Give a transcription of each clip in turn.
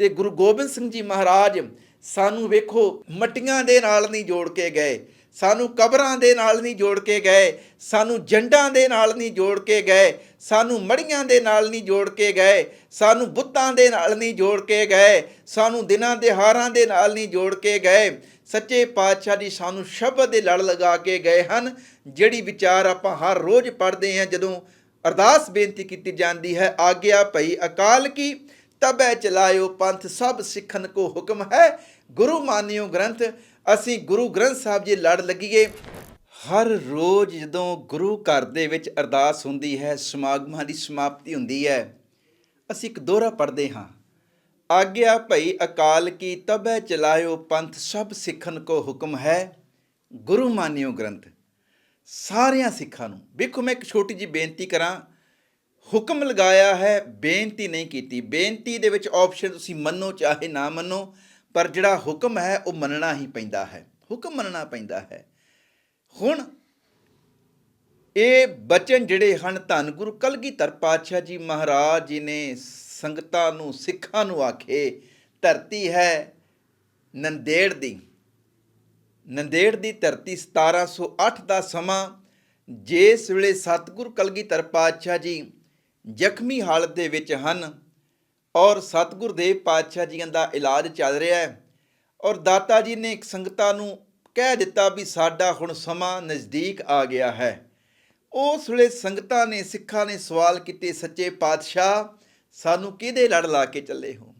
ਤੇ ਗੁਰੂ ਗੋਬਿੰਦ ਸਿੰਘ ਜੀ ਮਹਾਰਾਜ ਸਾਨੂੰ ਵੇਖੋ, ਮੱਟੀਆਂ ਦੇ ਨਾਲ ਨਹੀਂ ਜੋੜ ਕੇ ਗਏ, ਸਾਨੂੰ ਕਬਰਾਂ ਦੇ ਨਾਲ ਨਹੀਂ ਜੋੜ ਕੇ ਗਏ, ਸਾਨੂੰ ਜੰਡਾਂ ਦੇ ਨਾਲ ਨਹੀਂ ਜੋੜ ਕੇ ਗਏ, ਸਾਨੂੰ ਮੜੀਆਂ ਦੇ ਨਾਲ ਨਹੀਂ ਜੋੜ ਕੇ ਗਏ, ਸਾਨੂੰ ਬੁੱਤਾਂ ਦੇ ਨਾਲ ਨਹੀਂ ਜੋੜ ਕੇ ਗਏ, ਸਾਨੂੰ ਦਿਨਾਂ ਦੇ ਹਾਰਾਂ ਦੇ ਨਾਲ ਨਹੀਂ ਜੋੜ ਕੇ ਗਏ। ਸੱਚੇ ਪਾਤਸ਼ਾਹ ਜੀ ਸਾਨੂੰ ਸ਼ਬਦ ਦੇ ਲੜ ਲਗਾ ਕੇ ਗਏ ਹਨ, ਜਿਹੜੀ ਵਿਚਾਰ ਆਪਾਂ ਹਰ ਰੋਜ਼ ਪੜ੍ਹਦੇ ਹਾਂ, ਜਦੋਂ ਅਰਦਾਸ ਬੇਨਤੀ ਕੀਤੀ ਜਾਂਦੀ ਹੈ, ਆਗਿਆ ਭਈ ਅਕਾਲ ਕੀ ਤਬੈ ਚਲਾਇਓ ਪੰਥ ਸਭ ਸਿੱਖਨ ਕੋ ਹੁਕਮ ਹੈ। ਗੁਰੂ ਮਾਨਿਓ ਗ੍ਰੰਥ, ਅਸੀਂ ਗੁਰੂ ਗ੍ਰੰਥ ਸਾਹਿਬ ਜੀ ਲੜ ਲੱਗੀਏ। ਹਰ ਰੋਜ਼ ਜਦੋਂ ਗੁਰੂ ਘਰ ਦੇ ਵਿੱਚ ਅਰਦਾਸ ਹੁੰਦੀ ਹੈ, ਸਮਾਗਮਾਂ ਦੀ ਸਮਾਪਤੀ ਹੁੰਦੀ ਹੈ, ਅਸੀਂ ਇੱਕ ਦੋਹਰਾ ਪੜ੍ਹਦੇ ਹਾਂ। ਆਗਿਆ ਭਈ ਅਕਾਲ ਕੀ ਤਬੈ ਚਲਾਇਓ ਪੰਥ ਸਭ ਸਿੱਖਨ ਕੋ ਹੁਕਮ ਹੈ। ਗੁਰੂ ਮਾਨਿਓ ਗ੍ਰੰਥ, ਸਾਰਿਆਂ ਸਿੱਖਾਂ ਨੂੰ। ਵੇਖੋ ਮੈਂ ਇੱਕ ਛੋਟੀ ਜੀ ਬੇਨਤੀ ਕਰਾਂ ਹੁਕਮ ਲਗਾਇਆ ਹੈ, ਬੇਨਤੀ ਨਹੀਂ ਕੀਤੀ। ਬੇਨਤੀ ਦੇ ਵਿੱਚ ਆਪਸ਼ਨ ਤੁਸੀਂ ਮੰਨੋ, ਚਾਹੇ ਨਾ ਮੰਨੋ, ਪਰ ਜਿਹੜਾ ਹੁਕਮ ਹੈ, ਉਹ ਮੰਨਣਾ ਹੀ ਪੈਂਦਾ ਹੈ। ਹੁਕਮ ਮੰਨਣਾ ਪੈਂਦਾ ਹੈ। ਹੁਣ ਇਹ ਬਚਨ ਜਿਹੜੇ ਹਨ, ਧੰਨ ਗੁਰੂ ਕਲਗੀਧਰ ਪਾਤਸ਼ਾਹ ਜੀ ਮਹਾਰਾਜ ਜੀ ਨੇ ਸੰਗਤਾਂ ਨੂੰ, ਸਿੱਖਾਂ ਨੂੰ ਆਖੇ, ਧਰਤੀ ਹੈ ਨੰਦੇੜ ਦੀ। ਨੰਦੇੜ ਦੀ ਧਰਤੀ 1708 ਦਾ ਸਮਾਂ, ਜਿਸ ਵੇਲੇ ਸਤਿਗੁਰੂ ਕਲਗੀਧਰ ਪਾਤਸ਼ਾਹ ਜੀ ਜ਼ਖਮੀ ਹਾਲਤ ਦੇ ਵਿੱਚ ਹਨ ਔਰ ਸਤਿਗੁਰ ਦੇਵ ਪਾਤਸ਼ਾਹ ਜੀਆਂ ਦਾ ਇਲਾਜ ਚੱਲ ਰਿਹਾ ਹੈ ਔਰ ਦਾਤਾ ਜੀ ਨੇ ਇੱਕ ਸੰਗਤਾਂ ਨੂੰ ਕਹਿ ਦਿੱਤਾ ਵੀ ਸਾਡਾ ਹੁਣ ਸਮਾਂ ਨਜ਼ਦੀਕ ਆ ਗਿਆ ਹੈ। ਉਸ ਵੇਲੇ ਸੰਗਤਾਂ ਨੇ, ਸਿੱਖਾਂ ਨੇ ਸਵਾਲ ਕੀਤੇ, ਸੱਚੇ ਪਾਤਸ਼ਾਹ, ਸਾਨੂੰ ਕਿਹਦੇ ਲੜ ਲਾ ਕੇ ਚੱਲੇ ਹੋ?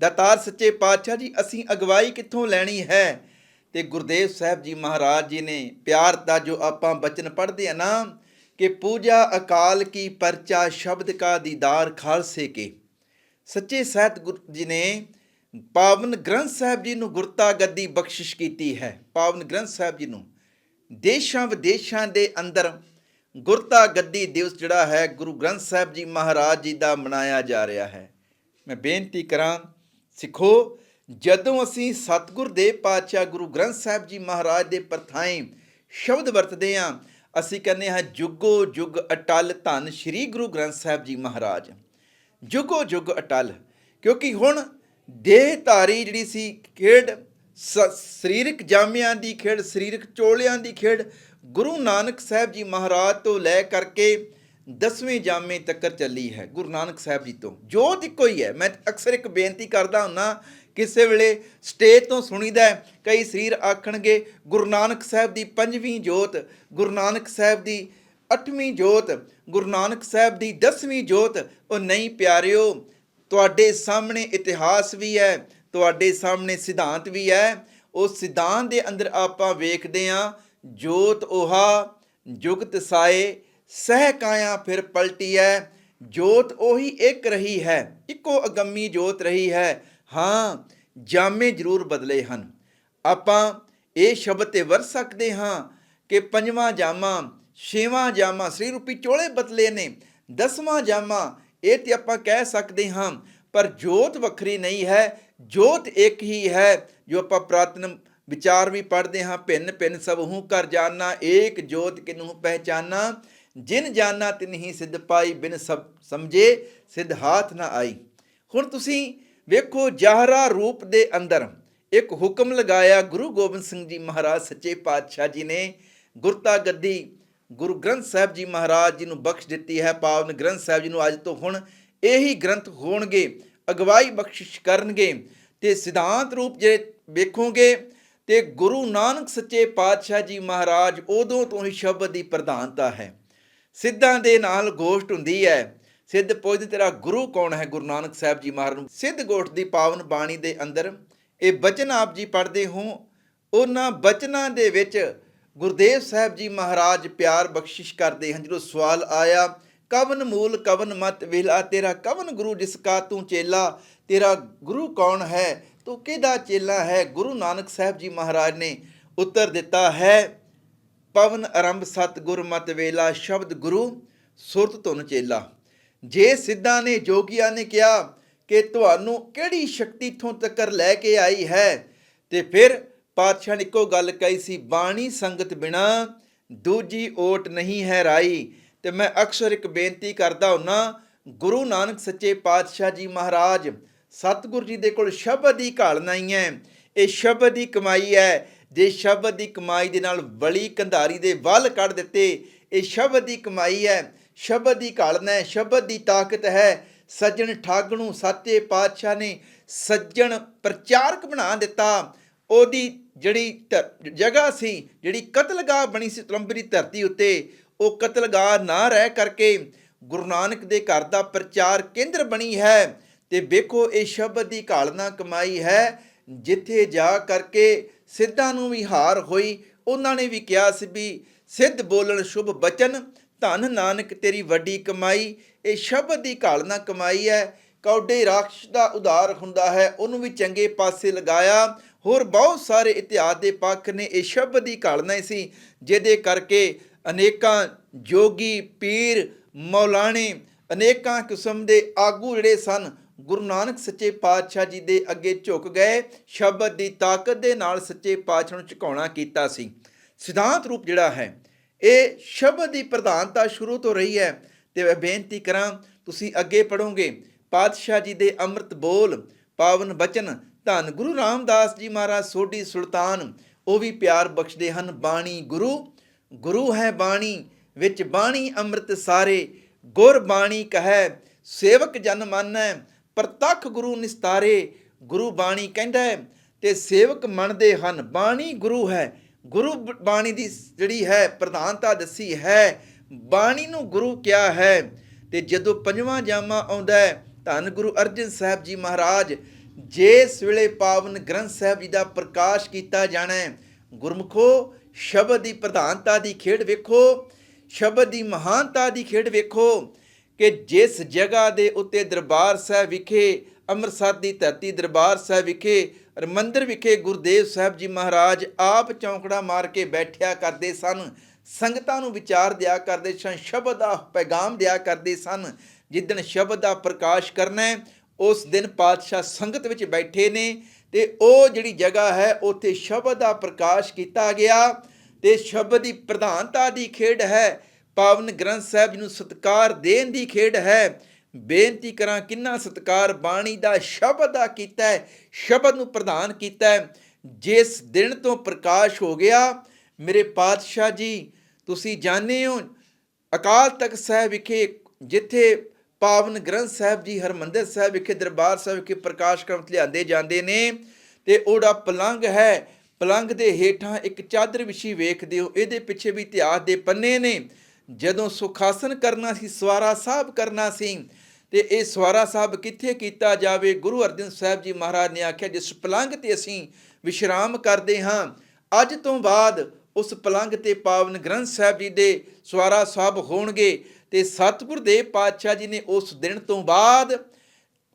ਦਾਤਾਰ, ਸੱਚੇ ਪਾਤਸ਼ਾਹ ਜੀ, ਅਸੀਂ ਅਗਵਾਈ ਕਿੱਥੋਂ ਲੈਣੀ ਹੈ? ਤੇ ਗੁਰਦੇਵ ਸਾਹਿਬ ਜੀ ਮਹਾਰਾਜ ਜੀ ਨੇ, ਪਿਆਰ ਦਾ ਜੋ ਆਪਾਂ ਬਚਨ ਪੜ੍ਹਦੇ ਆ ਨਾ ਕਿ ਪੂਜਾ ਅਕਾਲ ਕੀ ਪਰਚਾ ਸ਼ਬਦ ਕਾ ਦੀਦਾਰ ਖਾਲਸੇ ਕੇ। ਸੱਚੇ ਸਹਿਤ ਗੁਰੂ ਜੀ ਨੇ ਪਾਵਨ ਗ੍ਰੰਥ ਸਾਹਿਬ ਜੀ ਨੂੰ ਗੁਰਤਾ ਗੱਦੀ ਬਖਸ਼ਿਸ਼ ਕੀਤੀ ਹੈ। ਪਾਵਨ ਗ੍ਰੰਥ ਸਾਹਿਬ ਜੀ ਨੂੰ ਦੇਸ਼ਾਂ ਵਿਦੇਸ਼ਾਂ ਦੇ ਅੰਦਰ ਗੁਰਤਾ ਗੱਦੀ ਦਿਵਸ ਜਿਹੜਾ ਹੈ, ਗੁਰੂ ਗ੍ਰੰਥ ਸਾਹਿਬ ਜੀ ਮਹਾਰਾਜ ਜੀ ਦਾ ਮਨਾਇਆ ਜਾ ਰਿਹਾ ਹੈ। ਮੈਂ ਬੇਨਤੀ ਕਰਾਂ, ਸਿੱਖੋ, ਜਦੋਂ ਅਸੀਂ ਸਤਿਗੁਰ ਦੇ ਪਾਤਸ਼ਾਹ ਗੁਰੂ ਗ੍ਰੰਥ ਸਾਹਿਬ ਜੀ ਮਹਾਰਾਜ ਦੇ ਪਰਥਾਏ ਸ਼ਬਦ ਵਰਤਦੇ ਹਾਂ ਅਸੀਂ ਕਹਿੰਦੇ ਹਾਂ ਜੁਗੋ ਜੁਗ ਅਟਲ ਧੰਨ ਸ੍ਰੀ ਗੁਰੂ ਗ੍ਰੰਥ ਸਾਹਿਬ ਜੀ ਮਹਾਰਾਜ। ਜੁਗੋ ਜੁਗ ਅਟਲ, ਕਿਉਂਕਿ ਹੁਣ ਦੇਹਧਾਰੀ ਜਿਹੜੀ ਸੀ ਖੇਡ ਸ- ਸਰੀਰਕ ਜਾਮਿਆਂ ਦੀ ਖੇਡ, ਸਰੀਰਕ ਚੋਲਿਆਂ ਦੀ ਖੇਡ, ਗੁਰੂ ਨਾਨਕ ਸਾਹਿਬ ਜੀ ਮਹਾਰਾਜ ਤੋਂ ਲੈ ਕਰਕੇ ਦਸਵੇਂ ਜਾਮੇ ਤੱਕ ਚੱਲੀ ਹੈ ਗੁਰੂ ਨਾਨਕ ਸਾਹਿਬ ਜੀ ਤੋਂ। ਜੋਤ ਇੱਕੋ ਹੀ ਹੈ, ਮੈਂ ਅਕਸਰ ਇੱਕ ਬੇਨਤੀ ਕਰਦਾ ਹੁੰਨਾ ਕਿਸੇ ਵੇਲੇ ਸਟੇਜ ਤੋਂ ਸੁਣੀਦਾ ਕਈ ਸਰੀਰ ਆਖਣਗੇ, ਗੁਰੂ ਨਾਨਕ ਸਾਹਿਬ ਦੀ ਪੰਜਵੀਂ ਜੋਤ, ਗੁਰੂ ਨਾਨਕ ਸਾਹਿਬ ਦੀ ਅੱਠਵੀਂ ਜੋਤ, ਗੁਰੂ ਨਾਨਕ ਸਾਹਿਬ ਦੀ ਦਸਵੀਂ ਜੋਤ, ਉਹ ਨਹੀਂ ਪਿਆਰਿਓ, ਤੁਹਾਡੇ ਸਾਹਮਣੇ ਇਤਿਹਾਸ ਵੀ ਹੈ, ਤੁਹਾਡੇ ਸਾਹਮਣੇ ਸਿਧਾਂਤ ਵੀ ਹੈ, ਉਹ ਸਿਧਾਂਤ ਦੇ ਅੰਦਰ ਆਪਾਂ ਵੇਖਦੇ ਹਾਂ, ਜੋਤ 오ਹਾ ਜੁਗਤ ਸਾਏ, ਸਹਿ ਕਾਇਆ ਫਿਰ ਪਲਟੀ ਹੈ, ਜੋਤ ਉਹੀ ਇੱਕ ਰਹੀ ਹੈ, ਇੱਕੋ ਅਗੰਮੀ ਜੋਤ ਰਹੀ ਹੈ ਹਾਂ, ਜਾਮੇ ਜ਼ਰੂਰ ਬਦਲੇ ਹਨ। ਆਪਾਂ ਇਹ ਸ਼ਬਦ ਤੇ ਵਰ ਸਕਦੇ ਹਾਂ ਕਿ ਪੰਜਵਾਂ ਜਾਮਾ, ਛੇਵਾਂ ਜਾਮਾ ਸ੍ਰੀ ਰੂਪੀ ਚੋਲੇ ਬਦਲੇ ਨੇ, ਦਸਵਾਂ ਜਾਮਾ ਇਹ ਤੇ ਆਪਾਂ ਕਹਿ ਸਕਦੇ ਹਾਂ, ਪਰ ਜੋਤ ਵੱਖਰੀ ਨਹੀਂ ਹੈ, ਜੋਤ ਇੱਕ ਹੀ ਹੈ, ਜੋ ਆਪਾਂ ਪ੍ਰਾਤਨ ਵਿਚਾਰ ਵੀ ਪੜ੍ਹਦੇ ਹਾਂ, ਭਿੰਨ ਭਿੰਨ ਸਭ ਹੂੰ ਕਰ ਜਾਣਾ ਏਕ ਜੋਤ ਕਿਨੂੰ ਪਹਿਚਾਨਾ, ਜਿਨ ਜਾਣਾ ਤਿਨ ਹੀ ਸਿੱਧ ਪਾਈ, ਬਿਨ ਸਭ ਸਮਝੇ ਸਿੱਧ ਹਾਥ ਨਾ ਆਈ। ਹੁਣ ਤੁਸੀਂ ਵੇਖੋ ਜਾਹਰਾ ਰੂਪ ਦੇ ਅੰਦਰ ਇੱਕ ਹੁਕਮ ਲਗਾਇਆ ਗੁਰੂ ਗੋਬਿੰਦ ਸਿੰਘ ਜੀ ਮਹਾਰਾਜ, ਸੱਚੇ ਪਾਤਸ਼ਾਹ ਜੀ ਨੇ। ਗੁਰਤਾ ਗੱਦੀ ਗੁਰੂ ਗ੍ਰੰਥ ਸਾਹਿਬ ਜੀ ਮਹਾਰਾਜ ਜੀ ਨੂੰ ਬਖਸ਼ ਦਿੱਤੀ ਹੈ। ਪਾਵਨ ਗ੍ਰੰਥ ਸਾਹਿਬ ਜੀ ਨੂੰ ਅੱਜ ਤੋਂ ਹੁਣ ਇਹੀ ਗ੍ਰੰਥ ਹੋਣਗੇ, ਅਗਵਾਈ ਬਖਸ਼ਿਸ਼ ਕਰਨਗੇ ਤੇ ਸਿਧਾਂਤ ਰੂਪ ਜੇ ਵੇਖੋਗੇ ਤੇ ਗੁਰੂ ਨਾਨਕ ਸੱਚੇ ਪਾਤਸ਼ਾਹ ਜੀ ਮਹਾਰਾਜ ਉਦੋਂ ਤੋਂ ਹੀ ਸ਼ਬਦ ਦੀ ਪ੍ਰਧਾਨਤਾ ਹੈ। ਸਿੱਧਾਂ ਦੇ ਨਾਲ ਗੋਸ਼ਟ ਹੁੰਦੀ ਹੈ। ਸਿੱਧ ਪੁੱਜ ਤੇਰਾ ਗੁਰੂ ਕੌਣ ਹੈ? ਗੁਰੂ ਨਾਨਕ ਸਾਹਿਬ ਜੀ ਮਹਾਰਾਜ ਨੂੰ ਸਿੱਧ ਗੋਠ ਦੀ ਪਾਵਨ ਬਾਣੀ ਦੇ ਅੰਦਰ ਇਹ ਬਚਨ ਆਪ ਜੀ ਪੜ੍ਹਦੇ ਹੋ, ਉਹਨਾਂ ਬਚਨਾਂ ਦੇ ਵਿੱਚ ਗੁਰਦੇਵ ਸਾਹਿਬ ਜੀ ਮਹਾਰਾਜ ਪਿਆਰ ਬਖਸ਼ਿਸ਼ ਕਰਦੇ ਹਨ। ਜਦੋਂ ਸਵਾਲ ਆਇਆ, ਕਵਨ ਮੂਲ, ਕਵਨ ਮਤ, ਵੇਲਾ, ਤੇਰਾ ਕਵਨ ਗੁਰੂ ਜਿਸ ਕਾ ਤੂੰ ਚੇਲਾ? ਤੇਰਾ ਗੁਰੂ ਕੌਣ ਹੈ? ਤੂੰ ਕਿਹਦਾ ਚੇਲਾ ਹੈ? ਗੁਰੂ ਨਾਨਕ ਸਾਹਿਬ ਜੀ ਮਹਾਰਾਜ ਨੇ ਉੱਤਰ ਦਿੱਤਾ ਹੈ, ਪਵਨ ਆਰੰਭ ਸਤ ਗੁਰ ਮਤ ਵੇਲਾ, ਸ਼ਬਦ ਗੁਰੂ ਸੁਰਤ ਧੁਨ ਚੇਲਾ। ਜੇ ਸਿੱਧਾਂ ਨੇ, ਜੋਗੀਆਂ ਨੇ ਕਿਹਾ ਕਿ ਤੁਹਾਨੂੰ ਕਿਹੜੀ ਸ਼ਕਤੀ ਇਥੋਂ ਤੱਕ ਲੈ ਕੇ ਆਈ ਹੈ, ਤੇ ਫਿਰ ਪਾਤਸ਼ਾਹ ਨੇ ਇੱਕੋ ਗੱਲ ਕਹੀ ਸੀ, ਬਾਣੀ ਸੰਗਤ ਬਿਨਾ ਦੂਜੀ ਓਟ ਨਹੀਂ ਹੈ ਰਾਈ। ਤੇ ਮੈਂ ਅਕਸਰ ਇੱਕ ਬੇਨਤੀ ਕਰਦਾ ਹੁੰਨਾ, ਗੁਰੂ ਨਾਨਕ ਸੱਚੇ ਪਾਤਸ਼ਾਹ ਜੀ ਮਹਾਰਾਜ, ਸਤਿਗੁਰੂ ਜੀ ਦੇ ਕੋਲ ਸ਼ਬਦ ਦੀ ਘਾਲ ਨਹੀਂ ਹੈ। ਇਹ ਸ਼ਬਦ ਦੀ ਕਮਾਈ ਹੈ। ਜੇ ਸ਼ਬਦ ਦੀ ਕਮਾਈ ਦੇ ਨਾਲ ਬਲੀ ਕੰਧਾਰੀ ਦੇ ਵੱਲ ਕੱਢ ਦਿੱਤੇ, ਇਹ ਸ਼ਬਦ ਦੀ ਕਮਾਈ ਹੈ। ਸ਼ਬਦ ਦੀ ਘਾਲਣਾ ਹੈ ਸ਼ਬਦ ਦੀ ਤਾਕਤ ਹੈ। ਸੱਜਣ ਠੱਗ ਨੂੰ ਸੱਚੇ ਪਾਤਸ਼ਾਹ ਨੇ ਸੱਜਣ ਪ੍ਰਚਾਰਕ ਬਣਾ ਦਿੱਤਾ। ਉਹਦੀ ਜਿਹੜੀ ਧਰ- ਜਗ੍ਹਾ ਸੀ, ਜਿਹੜੀ ਕਤਲਗਾਹ ਬਣੀ ਸੀ ਤਲੰਬਰੀ ਧਰਤੀ ਉੱਤੇ, ਉਹ ਕਤਲਗਾਹ ਨਾ ਰਹਿ ਕਰਕੇ ਗੁਰੂ ਨਾਨਕ ਦੇ ਘਰ ਦਾ ਪ੍ਰਚਾਰ ਕੇਂਦਰ ਬਣੀ ਹੈ। ਤੇ ਵੇਖੋ, ਇਹ ਸ਼ਬਦ ਦੀ ਘਾਲਨਾ ਕਮਾਈ ਹੈ। ਜਿੱਥੇ ਜਾ ਕਰਕੇ ਸਿੱਧਾਂ ਨੂੰ ਵੀ ਹਾਰ ਹੋਈ, ਉਹਨਾਂ ਨੇ ਵੀ ਕਿਹਾ ਸੀ ਵੀ ਸਿੱਧ ਬੋਲਣ ਸ਼ੁਭ ਬਚਨ ਧਨ ਨਾਨਕ, ਤੇਰੀ ਵੱਡੀ ਕਮਾਈ, ਇਹ ਸ਼ਬਦ ਦੀ ਘਾਲਨਾ ਕਮਾਈ ਹੈ। ਕੌਡੇ ਰਾਖਸ਼ ਦਾ ਉਧਾਰ ਹੁੰਦਾ ਹੈ, ਉਹਨੂੰ ਵੀ ਚੰਗੇ ਪਾਸੇ ਲਗਾਇਆ। ਹੋਰ ਬਹੁਤ ਸਾਰੇ ਇਤਿਹਾਸ ਦੇ ਪੱਖ ਨੇ, ਇਹ ਸ਼ਬਦ ਦੀ ਘਾਲਨਾ ਹੀ ਸੀ, ਜਿਹਦੇ ਕਰਕੇ ਅਨੇਕਾਂ ਜੋਗੀ, ਪੀਰ, ਮੌਲਾਣੇ, ਅਨੇਕਾਂ ਕਿਸਮ ਦੇ ਆਗੂ ਜਿਹੜੇ ਸਨ, ਗੁਰੂ ਨਾਨਕ ਸੱਚੇ ਪਾਤਸ਼ਾਹ ਜੀ ਦੇ ਅੱਗੇ ਝੁਕ ਗਏ। ਸ਼ਬਦ ਦੀ ਤਾਕਤ ਦੇ ਨਾਲ ਸੱਚੇ ਪਾਤਸ਼ਾਹ ਨੂੰ ਝੁਕਾਉਣਾ ਕੀਤਾ ਸੀ। ਸਿਧਾਂਤ ਰੂਪ ਜਿਹੜਾ ਹੈ ਇਹ ਸ਼ਬਦ ਦੀ ਪ੍ਰਧਾਨਤਾ ਸ਼ੁਰੂ ਤੋਂ ਰਹੀ ਹੈ ਤੇ ਮੈਂ ਬੇਨਤੀ ਕਰਾਂ, ਤੁਸੀਂ ਅੱਗੇ ਪੜੋਗੇ ਪਾਤਸ਼ਾਹ ਜੀ ਦੇ ਅੰਮ੍ਰਿਤ ਬੋਲ, ਪਾਵਨ ਬਚਨ, ਧੰਨ ਗੁਰੂ ਰਾਮਦਾਸ ਜੀ ਮਹਾਰਾਜ, ਸੋਢੀ ਸੁਲਤਾਨ, ਉਹ ਵੀ ਪਿਆਰ ਬਖਸ਼ਦੇ ਹਨ, ਬਾਣੀ ਗੁਰੂ ਗੁਰੂ ਹੈ ਬਾਣੀ, ਵਿੱਚ ਬਾਣੀ ਅੰਮ੍ਰਿਤ ਸਾਰੇ, ਗੁਰ ਬਾਣੀ ਕਹੈ, ਸੇਵਕ ਜਨ ਮੰਨੈ, ਪ੍ਰਤੱਖ ਗੁਰੂ ਨਿਸਤਾਰੇ, ਗੁਰੂ ਬਾਣੀ ਕਹਿੰਦਾ ਹੈ ਤੇ ਸੇਵਕ ਮੰਨਦੇ ਹਨ, ਬਾਣੀ ਗੁਰੂ ਹੈ ਗੁਰੂ ਬ- ਬਾਣੀ ਦੀ ਜਿਹੜੀ ਹੈ, ਪ੍ਰਧਾਨਤਾ ਦੱਸੀ ਹੈ, ਬਾਣੀ ਨੂੰ ਗੁਰੂ ਕਿਹਾ ਹੈ। ਤੇ ਜਦੋਂ ਪੰਜਵਾਂ ਜਾਮਾ ਆਉਂਦਾ ਹੈ, ਧੰਨ ਗੁਰੂ ਅਰਜਨ ਸਾਹਿਬ ਜੀ ਮਹਾਰਾਜ ਜਿਸ ਵੇਲੇ ਪਾਵਨ ਗ੍ਰੰਥ ਸਾਹਿਬ ਜੀ ਦਾ ਪ੍ਰਕਾਸ਼ ਕੀਤਾ ਜਾਣਾ ਹੈ, ਗੁਰਮੁਖੋ, ਸ਼ਬਦ ਦੀ ਪ੍ਰਧਾਨਤਾ ਦੀ ਖੇਡ ਵੇਖੋ, ਸ਼ਬਦ ਦੀ ਮਹਾਨਤਾ ਦੀ ਖੇਡ ਵੇਖੋ, ਕਿ ਜਿਸ ਜਗ੍ਹਾ ਦੇ ਉੱਤੇ ਦਰਬਾਰ ਸਾਹਿਬ ਵਿਖੇ, ਅੰਮ੍ਰਿਤਸਰ ਦੀ ਧਰਤੀ ਦਰਬਾਰ ਸਾਹਿਬ ਵਿਖੇ ਔਰ ਵਿਖੇ ਗੁਰਦੇਵ ਸਾਹਿਬ ਜੀ ਮਹਾਰਾਜ ਆਪ ਚੌਂਕੜਾ ਮਾਰ ਕੇ ਬੈਠਿਆ ਕਰਦੇ ਸਨ। ਸੰਗਤਾਂ ਨੂੰ ਵਿਚਾਰ ਦਿਆ ਕਰਦੇ ਸਨ, ਸ਼ਬਦ ਦਾ ਪੈਗਾਮ ਦਿਆ ਕਰਦੇ ਸਨ। ਜਿੱਦਣ ਸ਼ਬਦ ਦਾ ਪ੍ਰਕਾਸ਼ ਕਰਨਾ ਉਸ ਦਿਨ ਪਾਤਸ਼ਾਹ ਸੰਗਤ ਵਿੱਚ ਬੈਠੇ ਨੇ ਤੇ ਉਹ ਜਿਹੜੀ ਜਗ੍ਹਾ ਹੈ, ਉੱਥੇ ਸ਼ਬਦ ਦਾ ਪ੍ਰਕਾਸ਼ ਕੀਤਾ ਗਿਆ ਤੇ ਸ਼ਬਦ ਦੀ ਪ੍ਰਧਾਨਤਾ ਦੀ ਖੇਡ ਹੈ। ਪਾਵਨ ਗ੍ਰੰਥ ਸਾਹਿਬ ਜੀ ਨੂੰ ਸਤਕਾਰ ਦੇਣ ਦੀ ਖੇਡ ਹੈ। ਬੇਨਤੀ ਕਰਾਂ, ਕਿੰਨਾ ਸਤਕਾਰ ਬਾਣੀ ਦਾ ਸ਼ਬਦ ਦਾ ਕੀਤਾ ਹੈ, ਸ਼ਬਦ ਨੂੰ ਪ੍ਰਧਾਨ ਕੀਤਾ ਹੈ। ਜਿਸ ਦਿਨ ਤੋਂ ਪ੍ਰਕਾਸ਼ ਹੋ ਗਿਆ, ਮੇਰੇ ਪਾਤਸ਼ਾਹ ਜੀ, ਤੁਸੀਂ ਜਾਣਦੇ ਹੋ, ਅਕਾਲ ਤਖਤ ਸਾਹਿਬ ਵਿਖੇ, ਜਿੱਥੇ ਪਾਵਨ ਗ੍ਰੰਥ ਸਾਹਿਬ ਜੀ, ਹਰਮੰਦਰ ਸਾਹਿਬ ਵਿਖੇ, ਦਰਬਾਰ ਸਾਹਿਬ ਵਿਖੇ ਪ੍ਰਕਾਸ਼ ਕਰਨ ਲਿਆਂਦੇ ਜਾਂਦੇ ਨੇ ਤੇ ਉਹਦਾ ਪਲੰਗ ਹੈ। ਪਲੰਗ ਦੇ ਹੇਠਾਂ ਇੱਕ ਚਾਦਰ ਵਿਛੀ ਵੇਖਦੇ ਹੋ, ਇਹਦੇ ਪਿੱਛੇ ਵੀ ਇਤਿਹਾਸ ਦੇ ਪੰਨੇ ਨੇ। ਜਦੋਂ ਸੁਖਾਸਨ ਕਰਨਾ ਸੀ, ਸਵਾਰਾ ਸਾਹਿਬ ਕਰਨਾ ਸੀ ਤੇ ਇਹ ਸਵਾਰਾ ਸਾਹਿਬ ਕਿੱਥੇ ਕੀਤਾ ਜਾਵੇ? ਗੁਰੂ ਅਰਜਨ ਸਾਹਿਬ ਜੀ ਮਹਾਰਾਜ ਨੇ ਆਖਿਆ, ਜਿਸ ਪਲੰਗ ਤੇ ਅਸੀਂ ਵਿਸ਼ਰਾਮ ਕਰਦੇ ਹਾਂ, ਅੱਜ ਤੋਂ ਬਾਅਦ ਉਸ ਪਲੰਗ ਤੇ ਪਾਵਨ ਗ੍ਰੰਥ ਸਾਹਿਬ ਜੀ ਦੇ ਸਵਾਰਾ ਸਾਹਿਬ ਹੋਣਗੇ ਤੇ ਸਤਿਗੁਰ ਦੇ ਪਾਤਸ਼ਾਹ ਜੀ ਨੇ ਉਸ ਦਿਨ ਤੋਂ ਬਾਅਦ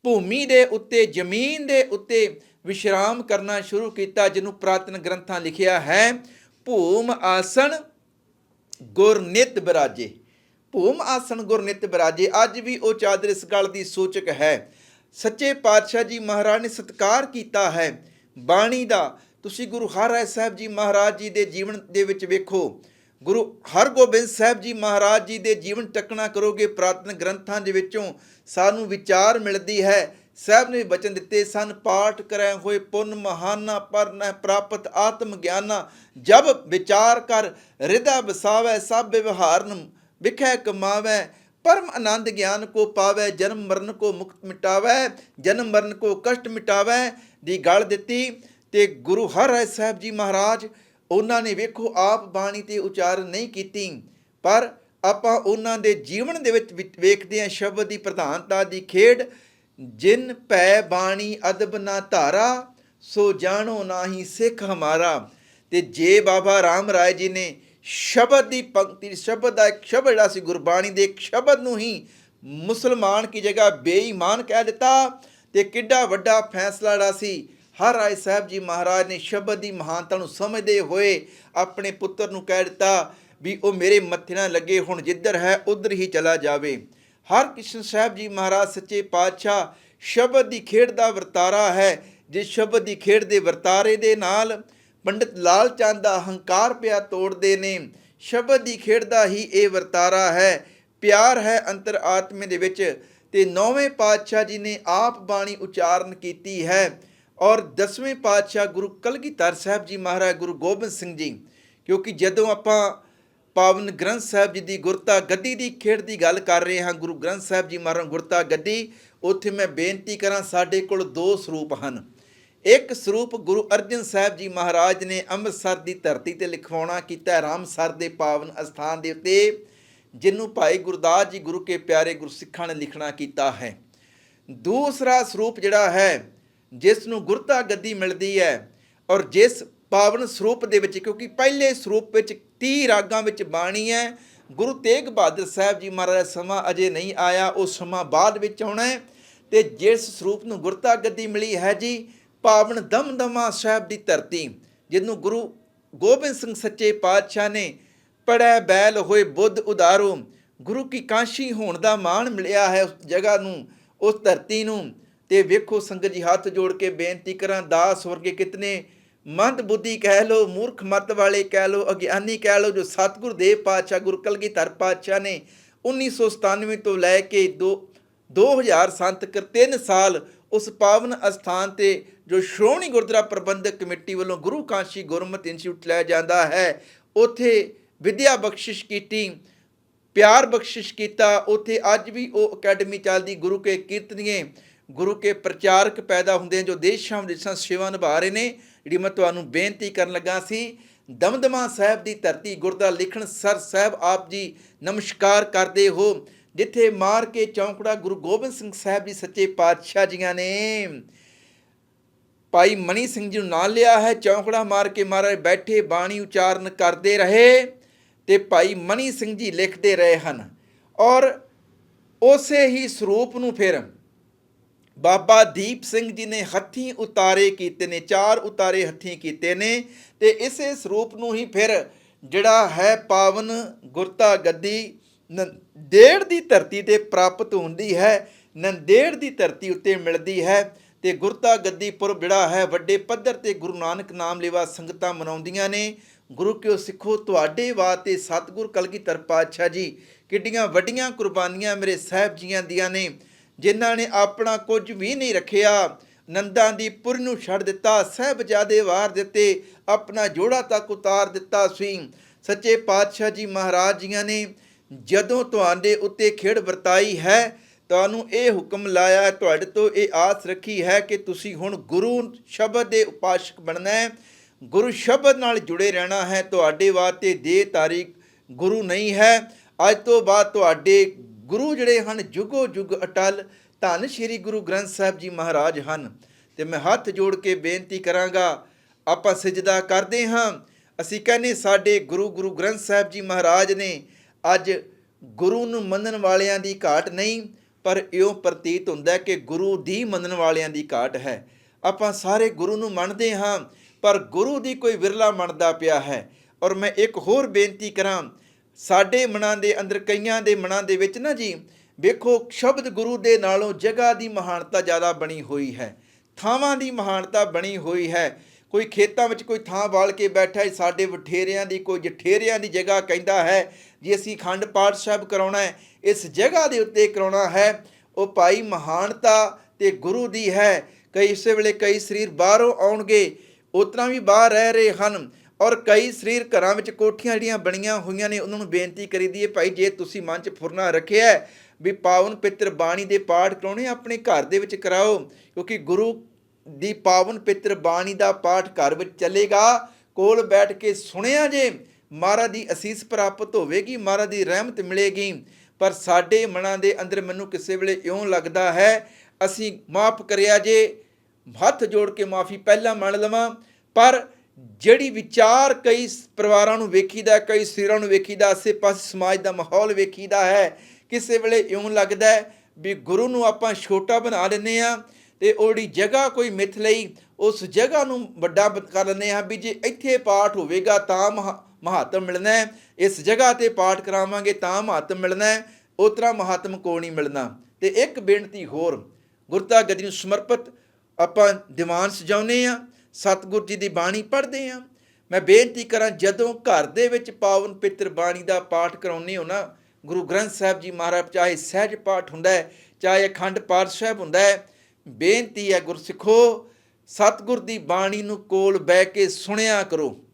ਭੂਮੀ ਦੇ ਉੱਤੇ, ਜ਼ਮੀਨ ਦੇ ਉੱਤੇ ਵਿਸ਼ਰਾਮ ਕਰਨਾ ਸ਼ੁਰੂ ਕੀਤਾ, ਜਿਹਨੂੰ ਪ੍ਰਾਤਨ ਗ੍ਰੰਥਾਂ ਲਿਖਿਆ ਹੈ, ਭੂਮ ਆਸਣ ਗੁਰਨਿਤ ਬਿਰਾਜੇ। ਭੂਮ ਆਸਣ ਗੁਰਨਿਤ ਬਿਰਾਜੇ, ਅੱਜ ਵੀ ਉਹ ਚਾਦਰ ਇਸ ਗੱਲ ਦੀ ਸੂਚਕ ਹੈ। ਸੱਚੇ ਪਾਤਸ਼ਾਹ ਜੀ ਮਹਾਰਾਜ ਨੇ ਸਤਕਾਰ ਕੀਤਾ ਹੈ। ਬਾਣੀ ਦਾ, ਤੁਸੀਂ ਗੁਰੂ ਹਰਿ ਸਾਹਿਬ ਜੀ ਮਹਾਰਾਜ ਜੀ ਦੇ ਜੀਵਨ ਦੇ ਵਿੱਚ ਵੇਖੋ। ਗੁਰੂ ਹਰਗੋਬਿੰਦ ਸਾਹਿਬ ਜੀ ਮਹਾਰਾਜ ਜੀ ਦੇ ਜੀਵਨ ਟੱਕਣਾ ਕਰੋਗੇ, ਪ੍ਰਾਤਨ ਗ੍ਰੰਥਾਂ ਦੇ ਵਿੱਚੋਂ ਸਾਨੂੰ ਵਿਚਾਰ ਮਿਲਦੀ ਹੈ। ਸਾਹਿਬ ਨੇ ਬਚਨ ਦਿੱਤੇ ਸਨ, ਪਾਠ ਕਰੈ ਹੋਏ ਪੁੰਨ ਮਹਾਨਾ, ਪਰ ਨਹਿ ਪ੍ਰਾਪਤ ਆਤਮ ਗਿਆਨਾ। ਜਬ ਵਿਚਾਰ ਕਰ ਹਿਰਦਾ ਬਸਾਵੈ ਸਭ ਵਿਵਹਾਰਨ। ਵਿਖੈ ਕਮਾਵੈ, ਪਰਮ ਆਨੰਦ ਗਿਆਨ ਕੋ ਪਾਵੈ, ਜਨਮ ਮਰਨ ਕੋ ਮੁਕਤ ਮਿਟਾਵੈ, ਜਨਮ ਮਰਨ ਕੋ ਕਸ਼ਟ ਮਿਟਾਵੈ, ਦੀ ਗੱਲ ਦਿੱਤੀ। ਤੇ ਗੁਰੂ ਹਰਿ ਸਾਹਿਬ ਜੀ ਮਹਾਰਾਜ, ਉਹਨਾਂ ਨੇ ਵੇਖੋ ਆਪ ਬਾਣੀ ਤੇ ਉਚਾਰਨ ਨਹੀਂ ਕੀਤੀ, ਪਰ ਆਪਾਂ ਉਹਨਾਂ ਦੇ ਜੀਵਨ ਦੇ ਵਿੱਚ ਵੇਖਦੇ ਹਾਂ ਸ਼ਬਦ ਦੀ ਪ੍ਰਧਾਨਤਾ ਦੀ ਖੇਡ। ਜਿਨ ਭੈ ਬਾਣੀ ਅਦਬ ਨਾ ਧਾਰਾ, ਸੋ ਜਾਣੋ ਨਾਹੀ ਸਿੱਖ ਹਮਾਰਾ। ਤੇ ਜੇ ਬਾਬਾ ਰਾਮ ਰਾਏ ਜੀ ਨੇ ਸ਼ਬਦ ਦੀ ਪੰਕਤੀ, ਸ਼ਬਦ ਦਾ ਇੱਕ ਸ਼ਬਦ ਜਿਹੜਾ ਸੀ ਗੁਰਬਾਣੀ ਦੇ, ਇੱਕ ਸ਼ਬਦ ਨੂੰ ਹੀ ਮੁਸਲਮਾਨ ਕੀ ਜਗ੍ਹਾ ਬੇਈਮਾਨ ਕਹਿ ਦਿੱਤਾ ਤੇ ਕਿੱਡਾ ਵੱਡਾ ਫੈਸਲਾ ਜਿਹੜਾ ਸੀ, ਹਰ ਰਾਏ ਸਾਹਿਬ ਜੀ ਮਹਾਰਾਜ ਨੇ ਸ਼ਬਦ ਦੀ ਮਹਾਨਤਾ ਨੂੰ ਸਮਝਦੇ ਹੋਏ ਆਪਣੇ ਪੁੱਤਰ ਨੂੰ ਕਹਿ ਦਿੱਤਾ ਵੀ ਉਹ ਮੇਰੇ ਮੱਥੇ ਨਾਲ ਲੱਗੇ, ਹੁਣ ਜਿੱਧਰ ਹੈ ਉਧਰ ਹੀ ਚਲਾ ਜਾਵੇ। ਹਰ ਕ੍ਰਿਸ਼ਨ ਸਾਹਿਬ ਜੀ ਮਹਾਰਾਜ ਸੱਚੇ ਪਾਤਸ਼ਾਹ ਸ਼ਬਦ ਦੀ ਖੇਡ ਦਾ ਵਰਤਾਰਾ ਹੈ ਜਿਸ ਸ਼ਬਦ ਦੀ ਖੇਡ ਦੇ ਵਰਤਾਰੇ ਦੇ ਨਾਲ ਪੰਡਿਤ ਲਾਲ ਚੰਦ ਦਾ ਹੰਕਾਰ ਪਿਆ ਤੋੜਦੇ ਨੇ, ਸ਼ਬਦ ਦੀ ਖੇਡ ਦਾ ਹੀ ਇਹ ਵਰਤਾਰਾ ਹੈ, ਪਿਆਰ ਹੈ ਅੰਤਰ ਆਤਮੇ ਦੇ ਵਿੱਚ, ਤੇ ਨੌਵੇਂ ਪਾਤਸ਼ਾਹ ਜੀ ਨੇ ਆਪ ਬਾਣੀ ਉਚਾਰਨ ਕੀਤੀ ਹੈ। ਔਰ ਦਸਵੇਂ ਪਾਤਸ਼ਾਹ ਗੁਰੂ ਕਲਗੀਧਰ ਸਾਹਿਬ ਜੀ ਮਹਾਰਾਜ ਗੁਰੂ ਗੋਬਿੰਦ ਸਿੰਘ ਜੀ, ਕਿਉਂਕਿ ਜਦੋਂ ਆਪਾਂ ਪਾਵਨ ਗ੍ਰੰਥ ਸਾਹਿਬ ਜੀ ਦੀ ਗੁਰਤਾ ਗੱਦੀ ਦੀ ਖੇਡ ਦੀ ਗੱਲ ਕਰ ਰਹੇ ਹਾਂ, ਗੁਰੂ ਗ੍ਰੰਥ ਸਾਹਿਬ ਜੀ ਮਹਾਰਾਜ ਗੁਰਤਾ ਗੱਦੀ, ਉੱਥੇ ਮੈਂ ਬੇਨਤੀ ਕਰਾਂ ਸਾਡੇ ਕੋਲ ਦੋ ਸਰੂਪ ਹਨ। ਇੱਕ ਸਰੂਪ ਗੁਰੂ ਅਰਜਨ ਸਾਹਿਬ ਜੀ ਮਹਾਰਾਜ ਨੇ ਅੰਮ੍ਰਿਤਸਰ ਦੀ ਧਰਤੀ ਤੇ ਲਿਖਵਾਉਣਾ ਕੀਤਾ ਹੈ, ਰਾਮਸਰ ਦੇ ਪਾਵਨ ਅਸਥਾਨ ਦੇ ਉੱਤੇ ਜਿਹਨੂੰ ਭਾਈ ਗੁਰਦਾਸ ਜੀ ਗੁਰੂ ਕੇ ਪਿਆਰੇ ਗੁਰਸਿੱਖਾਂ ਨੇ ਲਿਖਣਾ ਕੀਤਾ ਹੈ। ਦੂਸਰਾ ਸਰੂਪ ਜਿਹੜਾ ਹੈ ਜਿਸ ਨੂੰ ਗੁਰਤਾ ਗੱਦੀ ਮਿਲਦੀ ਹੈ ਔਰ ਜਿਸ ਪਾਵਨ ਸਰੂਪ ਦੇ ਵਿੱਚ, ਕਿਉਂਕਿ ਪਹਿਲੇ ਸਰੂਪ ਵਿੱਚ 30 ਰਾਗਾਂ ਵਿੱਚ ਬਾਣੀ ਹੈ, ਗੁਰੂ ਤੇਗ ਬਹਾਦਰ ਸਾਹਿਬ ਜੀ ਮਹਾਰਾਜ ਸਮਾਂ ਅਜੇ ਨਹੀਂ ਆਇਆ, ਉਹ ਸਮਾਂ ਬਾਅਦ ਵਿੱਚ ਆਉਣਾ ਹੈ ਤੇ ਜਿਸ ਸਰੂਪ ਨੂੰ ਗੁਰਤਾ ਗੱਦੀ ਮਿਲੀ ਹੈ ਜੀ ਪਾਵਨ ਦਮਦਮਾ ਸਾਹਿਬ ਦੀ ਧਰਤੀ ਜਿਹਨੂੰ ਗੁਰੂ ਗੋਬਿੰਦ ਸਿੰਘ ਸੱਚੇ ਪਾਤਸ਼ਾਹ ਨੇ ਪੜੈ ਬੈਲ ਹੋਏ ਬੁੱਧ ਉਦਾਰੋ ਗੁਰੂ ਕੀ ਕਾਂਸ਼ੀ ਹੋਣ ਦਾ ਮਾਣ ਮਿਲਿਆ ਹੈ ਉਸ ਜਗ੍ਹਾ ਨੂੰ, ਉਸ ਧਰਤੀ ਨੂੰ। ਤੇ ਵੇਖੋ ਸੰਗਤ ਜੀ, ਹੱਥ ਜੋੜ ਕੇ ਬੇਨਤੀ ਕਰਾਂ, ਦਾਸ ਵਰਗੇ ਕਿਤਨੇ ਮੰਦ ਬੁੱਧੀ ਕਹਿ ਲੋ ਮੂਰਖ ਮਤ ਵਾਲੇ ਕਹਿ ਲੋ ਅਗਿਆਨੀ ਕਹਿ ਲੋ ਜੋ ਸਤਿਗੁਰ ਦੇਵ ਪਾਤਸ਼ਾਹ, ਗੁਰੂ ਧਰ ਪਾਤਸ਼ਾਹ ਨੇ 1997 ਤੋਂ ਲੈ ਕੇ ਦੋ 2000 ਸੰਤ ਕਰ 3 ਸਾਲ ਉਸ ਪਾਵਨ ਅਸਥਾਨ ਤੇ ਜੋ ਸ਼੍ਰੋਮਣੀ ਗੁਰਦੁਆਰਾ ਪ੍ਰਬੰਧਕ ਕਮੇਟੀ ਵੱਲੋਂ ਗੁਰੂ ਕਾਂਸ਼ੀ ਗੁਰਮਤਿ ਇੰਸਟੀਚਿਊਟ ਲਾਇਆ ਜਾਂਦਾ ਹੈ, ਉਥੇ ਵਿਦਿਆ ਬਖਸ਼ਿਸ਼ ਕੀਤੀ, ਪਿਆਰ ਬਖਸ਼ਿਸ਼ ਕੀਤਾ, ਉਥੇ ਅੱਜ ਵੀ ਉਹ ਅਕੈਡਮੀ ਚੱਲਦੀ, ਗੁਰੂ ਕੇ ਕੀਰਤਨੀਏ, ਗੁਰੂ ਕੇ ਪ੍ਰਚਾਰਕ ਪੈਦਾ ਹੁੰਦੇ ਜੋ ਦੇਸ਼ਾਂ ਵਿਦੇਸ਼ਾਂ ਸੇਵਾ ਨਿਭਾ ਰਹੇ ਨੇ, ਜਿਹੜੀ ਮੈਂ ਤੁਹਾਨੂੰ ਬੇਨਤੀ ਕਰਨ ਲੱਗਾ ਸੀ, ਦਮਦਮਾ ਸਾਹਿਬ ਦੀ ਧਰਤੀ ਗੁਰਦਾ ਲਿਖਣ ਸਰ ਸਾਹਿਬ ਆਪ ਜੀ ਨਮਸਕਾਰ ਕਰਦੇ ਹੋ। ਜਿੱਥੇ ਮਾਰ ਕੇ ਚੌਂਕੜਾ ਗੁਰੂ ਗੋਬਿੰਦ ਸਿੰਘ ਸਾਹਿਬ ਜੀ ਸੱਚੇ ਪਾਤਸ਼ਾਹ ਜੀਆਂ ਨੇ, ਭਾਈ ਮਨੀ ਸਿੰਘ ਜੀ ਨੂੰ ਨਾਲ ਲਿਆ ਹੈ, ਚੌਂਕੜਾ ਮਾਰ ਕੇ ਮਹਾਰਾਜ ਬੈਠੇ, ਬਾਣੀ ਉਚਾਰਨ ਕਰਦੇ ਰਹੇ ਤੇ ਭਾਈ ਮਨੀ ਸਿੰਘ ਜੀ ਲਿਖਦੇ ਰਹੇ ਹਨ ਔਰ ਉਸੇ ਹੀ ਸਰੂਪ ਨੂੰ ਫਿਰ ਬਾਬਾ ਦੀਪ ਸਿੰਘ ਜੀ ਨੇ ਹੱਥੀਂ ਉਤਾਰੇ ਕੀਤੇ ਨੇ, ਚਾਰ ਉਤਾਰੇ ਹੱਥੀਂ ਕੀਤੇ ਨੇ ਤੇ ਇਸੇ ਸਰੂਪ ਨੂੰ ਹੀ ਫਿਰ ਜਿਹੜਾ ਹੈ ਪਾਵਨ ਗੁਰਤਾ ਗੱਦੀ ਨੰਦੇੜ ਦੀ ਧਰਤੀ ਤੇ ਪ੍ਰਾਪਤ ਹੁੰਦੀ ਹੈ ਨੰਦੇੜ ਦੀ ਧਰਤੀ ਉੱਤੇ ਮਿਲਦੀ ਹੈ ਤੇ ਗੁਰਤਾ ਗੱਦੀ ਪੁਰਬ ਜਿਹੜਾ ਹੈ, ਵੱਡੇ ਪੱਧਰ ਤੇ ਗੁਰੂ ਨਾਨਕ ਨਾਮ ਲੇਵਾ ਸੰਗਤਾਂ ਮਨਾਉਂਦੀਆਂ ਨੇ। ਗੁਰੂ ਕਿਉ ਸਿੱਖੋ, ਤੁਹਾਡੇ ਵਾਸਤੇ ਸਤਿਗੁਰ ਕਲਗੀਧਰ ਪਾਤਸ਼ਾਹ ਜੀ ਕਿੱਡੀਆਂ ਵੱਡੀਆਂ ਕੁਰਬਾਨੀਆਂ ਮੇਰੇ ਸਾਹਿਬ ਜੀਆਂ ਦੀਆਂ ਨੇ, ਜਿਨ੍ਹਾਂ ਨੇ ਆਪਣਾ ਕੁਝ ਵੀ ਨਹੀਂ ਰੱਖਿਆ। ਨੰਦਾਂ ਦੀ ਪੁਰ ਨੂੰ ਛੱਡ ਦਿੱਤਾ, ਸਹਿਬਜ਼ਾਦੇ ਵਾਰ ਦਿੱਤੇ, ਆਪਣਾ ਜੋੜਾ ਤੱਕ ਉਤਾਰ ਦਿੱਤਾ ਸੀ। ਸੱਚੇ ਪਾਤਸ਼ਾਹ ਜੀ ਮਹਾਰਾਜ ਜੀਆਂ ਨੇ ਜਦੋਂ ਤੁਹਾਡੇ ਉੱਤੇ ਖੇਡ ਵਰਤਾਈ ਹੈ, ਤੁਹਾਨੂੰ ਇਹ ਹੁਕਮ ਲਾਇਆ, ਤੁਹਾਡੇ ਤੋਂ ਇਹ ਆਸ ਰੱਖੀ ਹੈ ਕਿ ਤੁਸੀਂ ਹੁਣ ਗੁਰੂ ਸ਼ਬਦ ਦੇ ਉਪਾਸ਼ਕ ਬਣਨਾ ਹੈ। ਗੁਰੂ ਸ਼ਬਦ ਨਾਲ ਜੁੜੇ ਰਹਿਣਾ ਹੈ, ਤੁਹਾਡੇ ਵਾਸਤੇ ਦੇ ਤਾਰੀਖ ਗੁਰੂ ਨਹੀਂ ਹੈ। ਅੱਜ ਤੋਂ ਬਾਅਦ ਤੁਹਾਡੇ ਗੁਰੂ ਜਿਹੜੇ ਹਨ, ਜੁਗੋ ਜੁਗ ਅਟਲ ਧੰਨ ਸ਼੍ਰੀ ਗੁਰੂ ਗ੍ਰੰਥ ਸਾਹਿਬ ਜੀ ਮਹਾਰਾਜ ਹਨ। ਤੇ ਮੈਂ ਹੱਥ ਜੋੜ ਕੇ ਬੇਨਤੀ ਕਰਾਂਗਾ, ਆਪਾਂ ਸਜਦਾ ਕਰਦੇ ਹਾਂ। ਅਸੀਂ ਕਹਿੰਦੇ ਸਾਡੇ ਗੁਰੂ ਗੁਰੂ ਗ੍ਰੰਥ ਸਾਹਿਬ ਜੀ ਮਹਾਰਾਜ ਨੇ ਅੱਜ ਗੁਰੂ ਨੂੰ ਮੰਨਣ ਵਾਲਿਆਂ ਦੀ ਘਾਟ ਨਹੀਂ, ਪਰ ਇਉਂ ਪ੍ਰਤੀਤ ਹੁੰਦਾ ਕਿ ਗੁਰੂ ਦੀ ਮੰਨਣ ਵਾਲਿਆਂ ਦੀ ਘਾਟ ਹੈ। ਆਪਾਂ ਸਾਰੇ ਗੁਰੂ ਨੂੰ ਮੰਨਦੇ ਹਾਂ, ਪਰ ਗੁਰੂ ਦੀ ਕੋਈ ਵਿਰਲਾ ਮੰਨਦਾ ਪਿਆ ਹੈ। ਔਰ ਮੈਂ ਇੱਕ ਹੋਰ ਬੇਨਤੀ ਕਰਾਂ, ਸਾਡੇ ਮਨਾਂ ਦੇ ਅੰਦਰ ਕਈਆਂ ਦੇ ਮਨਾਂ ਦੇ ਵਿੱਚ ਨਾ ਜੀ, ਵੇਖੋ ਸ਼ਬਦ ਗੁਰੂ ਦੇ ਨਾਲੋਂ ਜਗ੍ਹਾ ਦੀ ਮਹਾਨਤਾ ਜ਼ਿਆਦਾ ਬਣੀ ਹੋਈ ਹੈ। ਥਾਵਾਂ ਦੀ ਮਹਾਨਤਾ ਬਣੀ ਹੋਈ ਹੈ। ਕੋਈ ਖੇਤਾਂ ਵਿੱਚ ਕੋਈ ਥਾਂ ਵਾਲ ਕੇ ਬੈਠਾ ਹੈ, ਸਾਡੇ ਵਠੇਰਿਆਂ ਦੀ, ਕੋਈ ਜਠੇਰਿਆਂ ਦੀ ਜਗ੍ਹਾ ਕਹਿੰਦਾ ਹੈ ਜੇ, ਅਸੀਂ ਖੰਡ ਪਾਠ ਸਾਹਿਬ ਕਰਾਉਣਾ ਹੈ, ਇਸ ਜਗ੍ਹਾ ਦੇ ਉੱਤੇ ਕਰਾਉਣਾ ਹੈ। ਉਹ ਭਾਈ ਮਹਾਨਤਾ ਤੇ ਗੁਰੂ ਦੀ ਹੈ। ਕਈ ਇਸੇ ਵੇਲੇ ਕਈ ਸਰੀਰ ਬਾਹਰੋਂ ਆਉਣਗੇ ਉਤਰਾ ਵੀ ਬਾਹਰ ਰਹਿ ਰਹੇ ਹਨ ਔਰ ਕਈ ਸਰੀਰ ਘਰਾਂ ਵਿੱਚ ਕੋਠੀਆਂ ਜਿਹੜੀਆਂ ਬਣੀਆਂ ਹੋਈਆਂ ਨੇ, ਉਹਨਾਂ ਨੂੰ ਬੇਨਤੀ ਕਰੀਦੀ ਹੈ, ਭਾਈ ਜੇ ਤੁਸੀਂ ਮਨ 'ਚ ਫੁਰਨਾ ਰੱਖਿਆ ਵੀ ਪਾਵਨ ਪਿੱਤਰ ਬਾਣੀ ਦੇ ਪਾਠ ਕਰਾਉਣੇ ਆਪਣੇ ਘਰ ਦੇ ਵਿੱਚ ਕਰਾਓ, ਕਿਉਂਕਿ ਗੁਰੂ ਦੀ ਪਾਵਨ ਪਿੱਤਰ ਬਾਣੀ ਦਾ ਪਾਠ ਘਰ ਵਿੱਚ ਚੱਲੇਗਾ। ਕੋਲ ਬੈਠ ਕੇ ਸੁਣਿਆ ਜੇ ਮਹਾਰਾਜ ਦੀ ਅਸੀਸ ਪ੍ਰਾਪਤ ਹੋਵੇਗੀ, ਮਹਾਰਾਜ ਦੀ ਰਹਿਮਤ ਮਿਲੇਗੀ। ਪਰ ਸਾਡੇ ਮਨਾਂ ਦੇ ਅੰਦਰ ਮੈਨੂੰ ਕਿਸੇ ਵੇਲੇ ਇਉਂ ਲੱਗਦਾ ਹੈ, ਅਸੀਂ ਮਾਫ ਕਰਿਆ ਜੇ, ਹੱਥ ਜੋੜ ਕੇ ਮਾਫੀ ਪਹਿਲਾਂ ਮੰਨ ਲਵਾਂ। ਪਰ ਜਿਹੜੀ ਵਿਚਾਰ ਕਈ ਪਰਿਵਾਰਾਂ ਨੂੰ ਵੇਖੀਦਾ, ਕਈ ਸਿਰਾਂ ਨੂੰ ਵੇਖੀਦਾ, ਆਸੇ-ਪਾਸੇ ਸਮਾਜ ਦਾ ਮਾਹੌਲ ਵੇਖੀਦਾ ਹੈ, ਕਿਸੇ ਵੇਲੇ ਇਉਂ ਲੱਗਦਾ ਵੀ ਗੁਰੂ ਨੂੰ ਆਪਾਂ ਛੋਟਾ ਬਣਾ ਲੈਂਦੇ ਆ ਤੇ ਉਹੜੀ ਜਗ੍ਹਾ ਕੋਈ ਮਿੱਥ ਲਈ, ਉਸ ਜਗ੍ਹਾ ਨੂੰ ਵੱਡਾ ਕਰ ਲੈਂਦੇ ਆ ਵੀ ਜੇ ਇੱਥੇ ਪਾਠ ਹੋਵੇਗਾ ਤਾਂ ਮਹਾ- ਮਹਾਤਮ ਮਿਲਣਾ ਇਸ ਜਗ੍ਹਾ ਤੇ ਪਾਠ ਕਰਾਵਾਂਗੇ ਤਾਂ ਮਹਾਤਮ ਮਿਲਣਾ ਹੈ। ਉਤਰਾ ਮਹਾਤਮ ਕੋ ਨਹੀਂ ਮਿਲਣਾ। ਤੇ ਇੱਕ ਬੇਨਤੀ ਹੋਰ ਗੁਰਤਾ ਗੱਦੀ ਨੂੰ ਸਮਰਪਿਤ ਆਪਾਂ ਦੀਵਾਨ ਸਜਾਉਨੇ ਆ ਸਤਿਗੁਰ ਜੀ ਦੀ ਬਾਣੀ ਪੜ੍ਹਦੇ ਆ ਮੈਂ ਬੇਨਤੀ ਕਰਾਂ, ਜਦੋਂ ਘਰ ਦੇ ਵਿੱਚ ਪਾਵਨ ਪਿੱਤਰ ਬਾਣੀ ਦਾ ਪਾਠ ਕਰਾਉਨੇ ਹੋ ਨਾ, ਗੁਰੂ ਗ੍ਰੰਥ ਸਾਹਿਬ ਜੀ ਮਹਾਰਾਜ ਚਾਹੇ ਸਹਿਜ ਪਾਠ ਹੁੰਦਾ ਹੈ, ਚਾਹੇ ਅਖੰਡ ਪਾਠ ਸਾਹਿਬ ਹੁੰਦਾ ਹੈ ਬੇਨਤੀ ਹੈ ਗੁਰਸਿੱਖੋ, ਸਤਿਗੁਰ ਦੀ ਬਾਣੀ ਨੂੰ ਕੋਲ ਬਹਿ ਕੇ ਸੁਣਿਆ ਕਰੋ।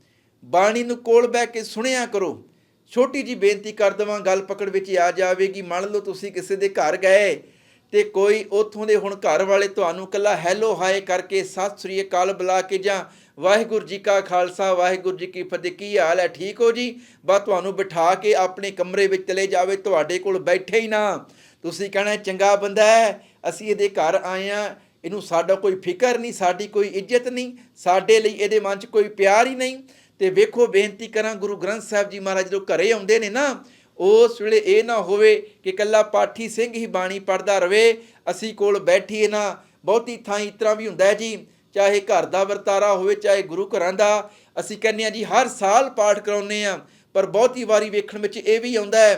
ਬਾਣੀ ਨੂੰ ਕੋਲ ਬਹਿ ਕੇ ਸੁਣਿਆ ਕਰੋ। ਛੋਟੀ ਜੀ ਬੇਨਤੀ ਕਰ ਦਵਾਂ, ਗੱਲ ਪਕੜ ਵਿੱਚ ਆ ਜਾਵੇਗੀ। ਮੰਨ ਲਓ ਤੁਸੀਂ ਕਿਸੇ ਦੇ ਘਰ ਗਏ ਤੇ ਕੋਈ ਉਥੋਂ ਦੇ ਹੁਣ ਘਰ ਵਾਲੇ ਤੁਹਾਨੂੰ ਕੱਲਾ ਹੈਲੋ ਹਾਏ ਕਰਕੇ ਸਤਿ ਸ੍ਰੀ ਅਕਾਲ ਬੁਲਾ ਕੇ ਜਾਂ ਵਾਹਿਗੁਰੂ ਜੀ ਕਾ ਖਾਲਸਾ, ਵਾਹਿਗੁਰੂ ਜੀ ਕੀ ਫਤਿਹ, ਕੀ ਹਾਲ ਹੈ? ਠੀਕ ਹੋ ਜੀ? ਬਸ ਤੁਹਾਨੂੰ ਬਿਠਾ ਕੇ ਆਪਣੇ ਕਮਰੇ ਵਿੱਚ ਚਲੇ ਜਾਵੇ, ਤੁਹਾਡੇ ਕੋਲ ਬੈਠੇ ਹੀ ਨਾ। ਤੁਸੀਂ ਕਹਿਣਾ, ਚੰਗਾ ਬੰਦਾ ਹੈ ਅਸੀਂ ਇਹਦੇ ਘਰ ਆਏ ਆ ਇਹਨੂੰ ਸਾਡਾ ਕੋਈ ਫਿਕਰ ਨਹੀਂ, ਸਾਡੀ ਕੋਈ ਇੱਜ਼ਤ ਨਹੀਂ, ਸਾਡੇ ਲਈ ਇਹਦੇ ਮਨ 'ਚ ਕੋਈ ਪਿਆਰ ਹੀ ਨਹੀਂ। ਤੇ ਵੇਖੋ, ਬੇਨਤੀ ਕਰਾਂ, ਗੁਰੂ ਗ੍ਰੰਥ ਸਾਹਿਬ ਜੀ ਮਹਾਰਾਜ ਜਦੋਂ ਘਰੇ ਆਉਂਦੇ ਨੇ ਨਾ, ਉਸ ਵੇਲੇ ਇਹ ਨਾ ਹੋਵੇ ਕਿ ਕੱਲਾ ਪਾਠੀ ਸਿੰਘ ਹੀ ਬਾਣੀ ਪੜਦਾ ਰਵੇ, ਅਸੀਂ ਕੋਲ ਬੈਠੀਏ ਨਾ, ਬਹੁਤੀ ਥਾਂ ਇਸ ਤਰ੍ਹਾਂ ਵੀ ਹੁੰਦਾ ਹੈ ਜੀ, ਚਾਹੇ ਘਰ ਦਾ ਵਰਤਾਰਾ ਹੋਵੇ, ਚਾਹੇ ਗੁਰੂ ਘਰਾਂ ਦਾ, ਅਸੀਂ ਕਹਿੰਦੇ ਆ ਜੀ, ਹਰ ਸਾਲ ਪਾਠ ਕਰਾਉਂਦੇ ਆ ਪਰ ਬਹੁਤੀ ਵਾਰੀ ਵੇਖਣ ਵਿੱਚ ਇਹ ਵੀ ਆਉਂਦਾ ਹੈ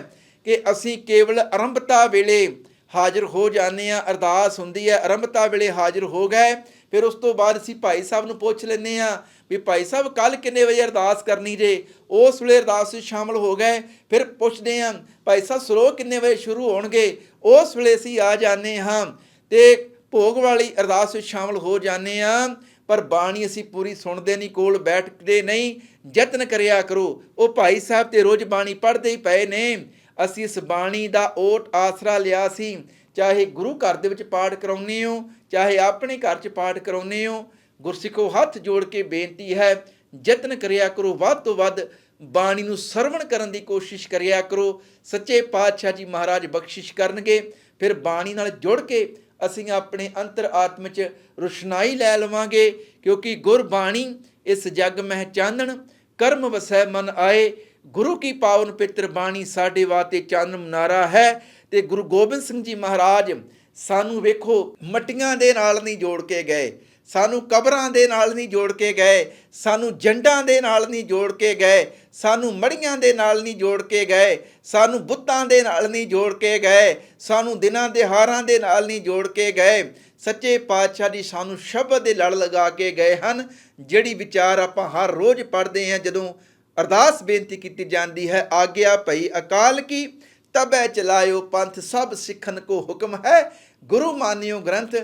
ਕਿ ਅਸੀਂ ਕੇਵਲ ਆਰੰਭਤਾ ਵੇਲੇ ਹਾਜ਼ਰ ਹੋ ਜਾਂਦੇ ਆ ਅਰਦਾਸ ਹੁੰਦੀ ਹੈ, ਆਰੰਭਤਾ ਵੇਲੇ ਹਾਜ਼ਰ ਹੋ ਗਏ। ਫਿਰ ਉਸ ਤੋਂ ਬਾਅਦ ਅਸੀਂ ਭਾਈ ਸਾਹਿਬ ਨੂੰ ਪੁੱਛ ਲੈਂਦੇ ਆ ਵੀ ਭਾਈ ਸਾਹਿਬ ਕੱਲ ਕਿੰਨੇ ਵਜੇ ਅਰਦਾਸ ਕਰਨੀ ਜੇ? ਉਸ ਵੇਲੇ ਅਰਦਾਸ ਵਿੱਚ ਸ਼ਾਮਲ ਹੋ ਗਏ। ਫਿਰ ਪੁੱਛਦੇ ਆ ਭਾਈ ਸਾਹਿਬ ਸਰੋਹ ਕਿੰਨੇ ਵਜੇ ਸ਼ੁਰੂ ਹੋਣਗੇ? ਉਸ ਵੇਲੇ ਅਸੀਂ ਆ ਜਾਂਦੇ ਹਾਂ ਤੇ ਭੋਗ ਵਾਲੀ ਅਰਦਾਸ ਵਿੱਚ ਸ਼ਾਮਲ ਹੋ ਜਾਂਦੇ ਆ ਪਰ ਬਾਣੀ ਅਸੀਂ ਪੂਰੀ ਸੁਣਦੇ ਨਹੀਂ, ਕੋਲ ਬੈਠਦੇ ਨਹੀਂ। ਯਤਨ ਕਰਿਆ ਕਰੋ। ਉਹ ਭਾਈ ਸਾਹਿਬ ਤੇ ਰੋਜ਼ ਬਾਣੀ ਪੜ੍ਹਦੇ ਹੀ ਪਏ ਨੇ। ਅਸੀਂ ਇਸ ਬਾਣੀ ਦਾ ਓਟ ਆਸਰਾ ਲਿਆ ਸੀ। ਚਾਹੇ ਗੁਰੂ ਘਰ ਦੇ ਵਿੱਚ ਪਾਠ ਕਰਾਉਨੇ ਹੋ, ਚਾਹੇ ਆਪਣੇ ਘਰ 'ਚ ਪਾਠ ਕਰਾਉਨੇ ਹੋ, ਗੁਰਸਿੱਖੋ ਹੱਥ ਜੋੜ ਕੇ ਬੇਨਤੀ ਹੈ, ਯਤਨ ਕਰਿਆ ਕਰੋ, ਵੱਧ ਤੋਂ ਵੱਧ ਬਾਣੀ ਨੂੰ ਸਰਵਣ ਕਰਨ ਦੀ ਕੋਸ਼ਿਸ਼ ਕਰਿਆ ਕਰੋ। ਸੱਚੇ ਪਾਤਸ਼ਾਹ ਜੀ ਮਹਾਰਾਜ ਬਖਸ਼ਿਸ਼ ਕਰਨਗੇ। ਫਿਰ ਬਾਣੀ ਨਾਲ ਜੁੜ ਕੇ ਅਸੀਂ ਆਪਣੇ ਅੰਤਰ ਆਤਮ 'ਚ ਰੁਸ਼ਨਾਈ ਲੈ ਲਵਾਂਗੇ। ਕਿਉਂਕਿ ਗੁਰਬਾਣੀ ਇਸ ਜਗ ਮਹਿ ਚਾਨਣ, ਕਰਮ ਵਸੈ ਮਨ ਆਏ। ਗੁਰੂ ਕੀ ਪਾਵਨ ਪਿੱਤਰ ਬਾਣੀ ਸਾਡੇ ਵਾਤੇ ਚਾਨਣ ਮਨਾਰਾ ਹੈ ਤੇ ਗੁਰੂ ਗੋਬਿੰਦ ਸਿੰਘ ਜੀ ਮਹਾਰਾਜ ਸਾਨੂੰ ਵੇਖੋ ਮਟੀਆਂ ਦੇ ਨਾਲ ਨਹੀਂ ਜੋੜ ਕੇ ਗਏ, ਸਾਨੂੰ ਕਬਰਾਂ ਦੇ ਨਾਲ ਨਹੀਂ ਜੋੜ ਕੇ ਗਏ, ਸਾਨੂੰ ਜੰਡਾਂ ਦੇ ਨਾਲ ਨਹੀਂ ਜੋੜ ਕੇ ਗਏ, ਸਾਨੂੰ ਮੜੀਆਂ ਦੇ ਨਾਲ ਨਹੀਂ ਜੋੜ ਕੇ ਗਏ, ਸਾਨੂੰ ਬੁੱਤਾਂ ਦੇ ਨਾਲ ਨਹੀਂ ਜੋੜ ਕੇ ਗਏ, ਸਾਨੂੰ ਦਿਨਾਂ ਦੇ ਹਾਰਾਂ ਦੇ ਨਾਲ ਨਹੀਂ ਜੋੜ ਕੇ ਗਏ। ਸੱਚੇ ਪਾਤਸ਼ਾਹ ਜੀ ਸਾਨੂੰ ਸ਼ਬਦ ਦੇ ਲੜ ਲਗਾ ਕੇ ਗਏ ਹਨ, ਜਿਹੜੀ ਵਿਚਾਰ ਆਪਾਂ ਹਰ ਰੋਜ਼ ਪੜ੍ਹਦੇ ਹਾਂ ਜਦੋਂ ਅਰਦਾਸ ਬੇਨਤੀ ਕੀਤੀ ਜਾਂਦੀ ਹੈ, ਆਗਿਆ ਭਈ ਅਕਾਲ ਕੀ, ਤਬੈ ਚਲਾਇਓ ਪੰਥ ਸਭ ਸਿੱਖਨ ਕੋ ਹੁਕਮ ਹੈ। ਗੁਰੂ ਮਾਨਿਓ ਗ੍ਰੰਥ,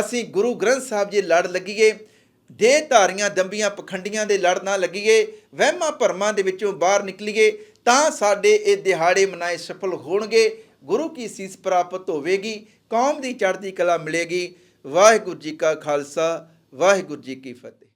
ਅਸੀਂ ਗੁਰੂ ਗ੍ਰੰਥ ਸਾਹਿਬ ਜੀ ਲੜ ਲੱਗੀਏ। ਦੇ ਧਾਰੀਆਂ ਦੰਬੀਆਂ ਪਖੰਡੀਆਂ ਦੇ ਲੜ ਨਾ ਲੱਗੀਏ। ਵਹਿਮਾਂ ਭਰਮਾਂ ਦੇ ਵਿੱਚੋਂ ਬਾਹਰ ਨਿਕਲੀਏ, ਤਾਂ ਸਾਡੇ ਇਹ ਦਿਹਾੜੇ ਮਨਾਏ ਸਫਲ ਹੋਣਗੇ। ਗੁਰੂ ਕੀ ਸੀਸ ਪ੍ਰਾਪਤ ਹੋਵੇਗੀ, ਕੌਮ ਦੀ ਚੜ੍ਹਦੀ ਕਲਾ ਮਿਲੇਗੀ। ਵਾਹਿਗੁਰੂ ਜੀ ਕਾ ਖਾਲਸਾ, ਵਾਹਿਗੁਰੂ ਜੀ ਕੀ ਫਤਿਹ।